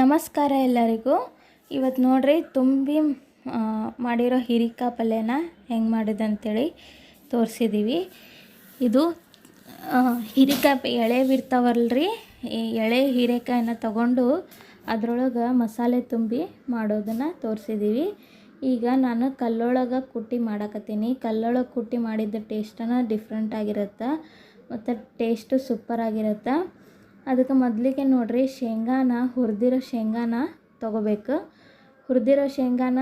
ನಮಸ್ಕಾರ ಎಲ್ಲರಿಗೂ. ಇವತ್ತು ನೋಡ್ರಿ, ತುಂಬಿ ಮಾಡಿರೋ ಹಿರಿಕಾ ಪಲ್ಯನ ಹೆಂಗೆ ಮಾಡಿದೆ ಅಂತೇಳಿ ತೋರಿಸಿದ್ದೀವಿ ಇದು ಹಿರಿಕಾ ಎಳೆ ಬಿರ್ತಾವಲ್ರಿ ಈ ಎಳೆ ಹೀರೆಕಾಯಿನ ತಗೊಂಡು ಅದರೊಳಗೆ ಮಸಾಲೆ ತುಂಬಿ ಮಾಡೋದನ್ನು ತೋರಿಸಿದ್ದೀವಿ ಈಗ ನಾನು ಕಲ್ಲೊಳಗೆ ಕುಟ್ಟಿ ಮಾಡಕತ್ತೀನಿ. ಕಲ್ಲೊಳಗೆ ಕುಟ್ಟಿ ಮಾಡಿದ ಟೇಸ್ಟನ ಡಿಫ್ರೆಂಟ್ ಆಗಿರುತ್ತೆ, ಮತ್ತು ಟೇಸ್ಟು ಸೂಪರ್ ಆಗಿರುತ್ತೆ. ಅದಕ್ಕೆ ಮೊದಲಿಗೆ ನೋಡ್ರಿ, ಶೇಂಗಾನ ಹುರಿದಿರೋ ಶೇಂಗಾನ ತೊಗೋಬೇಕು. ಹುರಿದಿರೋ ಶೇಂಗಾನ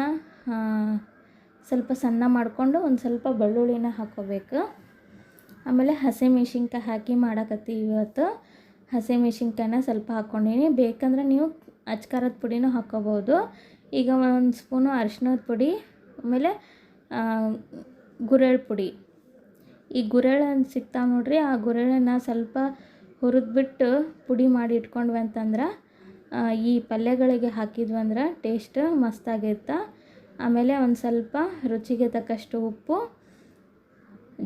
ಸ್ವಲ್ಪ ಸಣ್ಣ ಮಾಡಿಕೊಂಡು ಒಂದು ಸ್ವಲ್ಪ ಬೆಳ್ಳುಳ್ಳಿನ ಹಾಕೋಬೇಕು. ಆಮೇಲೆ ಹಸಿಮೆಣ್ಸಿನ್ಕಾಯಿ ಹಾಕಿ ಮಾಡಕತ್ತೀವಿ ಇವತ್ತು. ಹಸಿಮೆಣ್ಸಿನ್ಕಾಯಿನ ಸ್ವಲ್ಪ ಹಾಕ್ಕೊಂಡಿನಿ ಬೇಕಂದ್ರೆ ನೀವು ಅಚ್ಕಾರದ ಪುಡಿನೂ ಹಾಕ್ಕೋಬೋದು ಈಗ ಒಂದು ಸ್ಪೂನು ಅರಿಶಿನದ ಪುಡಿ, ಆಮೇಲೆ ಗುರೆಳ್ ಪುಡಿ. ಈ ಗುರೆಳ್ ಅಂತ ಸಿಗ್ತಾವೆ ನೋಡ್ರಿ, ಆ ಗುರೆಳ್ಳನ್ನ ಸ್ವಲ್ಪ ಹುರಿದ್ಬಿಟ್ಟು ಪುಡಿ ಮಾಡಿ ಇಟ್ಕೊಂಡ್ವಿ ಅಂತಂದ್ರೆ ಈ ಪಲ್ಯಗಳಿಗೆ ಹಾಕಿದ್ವಿ ಅಂದ್ರೆ ಟೇಸ್ಟ್ ಮಸ್ತಾಗಿರುತ್ತೆ ಆಮೇಲೆ ಒಂದು ಸ್ವಲ್ಪ ರುಚಿಗೆ ತಕ್ಕಷ್ಟು ಉಪ್ಪು,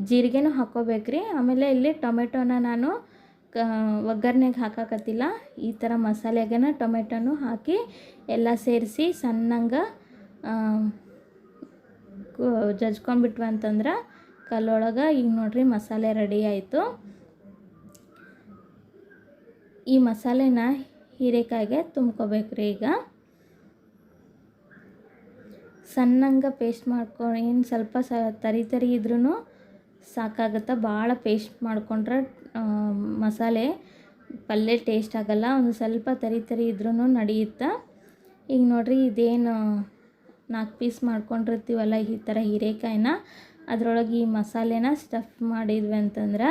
ಜೀರಿಗೆನೂ ಹಾಕ್ಕೋಬೇಕ್ರಿ ಆಮೇಲೆ ಇಲ್ಲಿ ಟೊಮೆಟೊನ ನಾನು ಕ ಒಗ್ಗರಣೆಗೆ ಹಾಕಕತ್ತಿಲ್ಲ. ಈ ಥರ ಮಸಾಲೆಗೆನ ಟೊಮೆಟೊನು ಹಾಕಿ ಎಲ್ಲ ಸೇರಿಸಿ ಸಣ್ಣಂಗೆ ಜಜ್ಕೊಂಡ್ಬಿಟ್ವಿ ಅಂತಂದ್ರೆ ಕಲ್ಲೊಳಗೆ ಈಗ ನೋಡ್ರಿ ಮಸಾಲೆ ರೆಡಿ ಆಯಿತು. ಈ ಮಸಾಲೆನ ಹೀರೆಕಾಯಿಗೆ ತುಂಬ್ಕೋಬೇಕ್ರಿ ಈಗ. ಸಣ್ಣಂಗೆ ಪೇಸ್ಟ್ ಮಾಡ್ಕೊಂಡು ಏನು ಸ್ವಲ್ಪ ಸ ತರಿ ತರಿ ಇದ್ರೂ ಸಾಕಾಗುತ್ತೆ. ಭಾಳ ಪೇಸ್ಟ್ ಮಾಡ್ಕೊಂಡ್ರೆ ಮಸಾಲೆ ಪಲ್ಯ ಟೇಸ್ಟ್ ಆಗಲ್ಲ. ಒಂದು ಸ್ವಲ್ಪ ತರಿ ತರಿ ಇದ್ರೂ ನಡೆಯುತ್ತೆ. ಈಗ ನೋಡಿರಿ ಇದೇನು ನಾಲ್ಕು ಪೀಸ್ ಮಾಡ್ಕೊಂಡಿರ್ತೀವಲ್ಲ ಈ ಥರ ಹೀರೆಕಾಯಿನ. ಅದರೊಳಗೆ ಈ ಮಸಾಲೆನ ಸ್ಟಫ್ ಮಾಡಿದ್ವಿ ಅಂತಂದ್ರೆ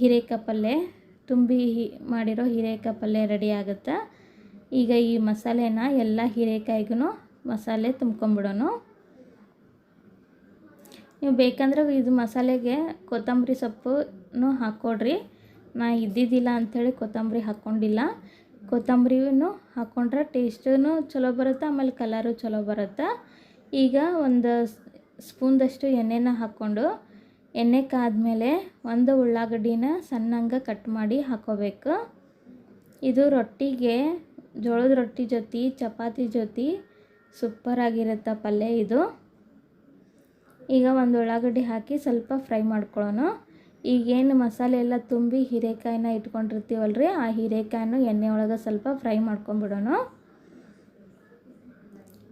ಹೀರೆಕಾಯಿ ತುಂಬಿ ಮಾಡಿರೋ ಹೀರೆಕಾಯಿ ಪಲ್ಯ ರೆಡಿ ಆಗುತ್ತೆ? ಈಗ ಈ ಮಸಾಲೆನ ಎಲ್ಲ ಹೀರೆಕಾಯಿಗೂ ಮಸಾಲೆ ತುಂಬ್ಕೊಂಬಿಡೋಣ. ನೀವು ಬೇಕಂದ್ರೆ ಇದು ಮಸಾಲೆಗೆ ಕೊತ್ತಂಬರಿ ಸೊಪ್ಪನ್ನು ಹಾಕ್ಕೊಡ್ರಿ. ನಾ ಇದ್ದಿದ್ದಿಲ್ಲ ಅಂಥೇಳಿ ಕೊತ್ತಂಬರಿ ಹಾಕ್ಕೊಂಡಿಲ್ಲ. ಕೊತ್ತಂಬರಿನೂ ಹಾಕ್ಕೊಂಡ್ರೆ ಟೇಸ್ಟೂ ಚಲೋ ಬರುತ್ತೆ, ಆಮೇಲೆ ಕಲರು ಚಲೋ ಬರುತ್ತೆ? ಈಗ ಒಂದು ಸ್ಪೂನ್ದಷ್ಟು ಎಣ್ಣೆನ ಹಾಕ್ಕೊಂಡು ಎಣ್ಣೆ ಕಾದ್ಮೇಲೆ ಒಂದು ಉಳ್ಳಾಗಡ್ಡಿನ ಸಣ್ಣಂಗೆ ಕಟ್ ಮಾಡಿ ಹಾಕೋಬೇಕು. ಇದು ರೊಟ್ಟಿಗೆ, ಜೋಳದ ರೊಟ್ಟಿ ಜೊತೆ, ಚಪಾತಿ ಜೊತೆ ಸೂಪರಾಗಿರುತ್ತೆ ಪಲ್ಯ ಇದು. ಈಗ ಒಂದು ಉಳ್ಳಾಗಡ್ಡಿ ಹಾಕಿ ಸ್ವಲ್ಪ ಫ್ರೈ ಮಾಡ್ಕೊಳ್ಳೋಣ. ಈಗೇನು ಮಸಾಲೆ ಎಲ್ಲ ತುಂಬಿ ಹೀರೆಕಾಯಿನ ಇಟ್ಕೊಂಡಿರ್ತೀವಲ್ರಿ, ಆ ಹೀರೆಕಾಯನ್ನು ಎಣ್ಣೆ ಒಳಗೆ ಸ್ವಲ್ಪ ಫ್ರೈ ಮಾಡ್ಕೊಂಬಿಡೋಣ.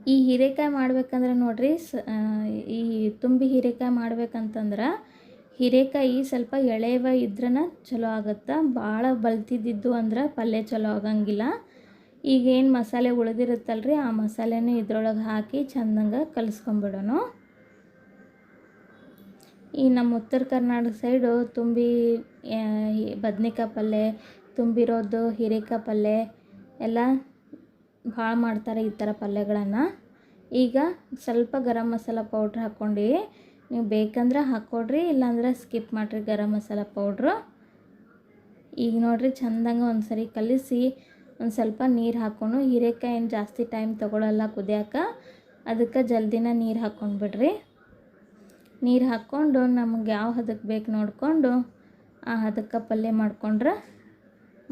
ಈ ಹೀರೆಕಾಯಿ ಮಾಡ್ಬೇಕಂದ್ರೆ ನೋಡಿರಿ ಸ ಈ ತುಂಬಿ ಹೀರೆಕಾಯಿ ಮಾಡ್ಬೇಕಂತಂದ್ರೆ ಹೀರೆಕಾಯಿ ಸ್ವಲ್ಪ ಎಳೆಯವ ಇದ್ರನ ಚಲೋ ಆಗುತ್ತೆ. ಭಾಳ ಬಲ್ತಿದ್ದಿದ್ದು ಅಂದ್ರೆ ಪಲ್ಯ ಚಲೋ ಆಗಂಗಿಲ್ಲ. ಈಗೇನು ಮಸಾಲೆ ಉಳಿದಿರುತ್ತಲ್ರಿ, ಆ ಮಸಾಲೆನೂ ಇದ್ರೊಳಗೆ ಹಾಕಿ ಚಂದಂಗೆ ಕಲಿಸ್ಕೊಂಬಿಡೋಣ ಈ ನಮ್ಮ ಉತ್ತರ ಕರ್ನಾಟಕ ಸೈಡು ತುಂಬಿ ಬದ್ನಿಕಾಯಿ ಪಲ್ಯ, ತುಂಬಿರೋದು ಹೀರೆಕಾಯಿ ಪಲ್ಯ ಎಲ್ಲ ಭಾಳ ಮಾಡ್ತಾರೆ ಈ ಥರ ಪಲ್ಯಗಳನ್ನು. ಈಗ ಸ್ವಲ್ಪ ಗರಂ ಮಸಾಲ ಪೌಡ್ರ್ ಹಾಕ್ಕೊಂಡು. ನೀವು ಬೇಕಂದ್ರೆ ಹಾಕ್ಕೊಡ್ರಿ, ಇಲ್ಲಾಂದ್ರೆ ಸ್ಕಿಪ್ ಮಾಡಿರಿ ಗರಂ ಮಸಾಲ ಪೌಡ್ರು. ಈಗ ನೋಡಿರಿ ಚಂದಂಗೆ ಒಂದು ಸರಿ ಕಲಿಸಿ ಒಂದು ಸ್ವಲ್ಪ ನೀರು ಹಾಕ್ಕೊಂಡು ಹೀರೆಕಾಯಿ ಏನು ಜಾಸ್ತಿ ಟೈಮ್ ತೊಗೊಳಲ್ಲ ಕುದಿಯೋಕೆ. ಅದಕ್ಕೆ ಜಲ್ದಿನ ನೀರು ಹಾಕ್ಕೊಂಡ್ಬಿಡ್ರಿ ನೀರು ಹಾಕ್ಕೊಂಡು ನಮಗೆ ಯಾವ ಹದಕ್ಕೆ ಬೇಕು ನೋಡಿಕೊಂಡು ಆ ಹದಕ್ಕೆ ಪಲ್ಯ ಮಾಡ್ಕೊಂಡ್ರೆ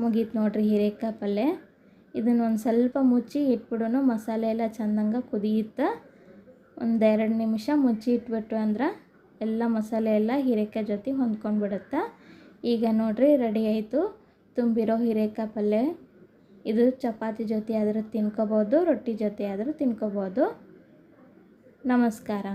ಮುಗೀತು ನೋಡಿರಿ ಹೀರೆಕಾಯಿ ಪಲ್ಯ. ಇದನ್ನು ಒಂದು ಸ್ವಲ್ಪ ಮುಚ್ಚಿ ಇಟ್ಬಿಡೋಣ. ಮಸಾಲೆ ಎಲ್ಲ ಚೆಂದಂಗೆ ಕುದಿಯುತ್ತೆ ಒಂದೆರಡು ನಿಮಿಷ ಮುಚ್ಚಿ ಇಟ್ಬಿಟ್ಟು ಅಂದ್ರೆ ಎಲ್ಲ ಮಸಾಲೆ ಎಲ್ಲ ಹೀರೆಕಾಯಿ ಜೊತೆ ಹೊಂದ್ಕೊಂಡ್ಬಿಡುತ್ತೆ ಈಗ ನೋಡಿರಿ ರೆಡಿ ಆಯಿತು. ತುಂಬಿರೋ ಹೀರೆಕಾಯಿ ಪಲ್ಯ. ಇದು ಚಪಾತಿ ಜೊತೆ ಆದರೂ ತಿನ್ಕೋಬೋದು, ರೊಟ್ಟಿ ಜೊತೆ ಆದರೂ ತಿನ್ಕೋಬೋದು. ನಮಸ್ಕಾರ.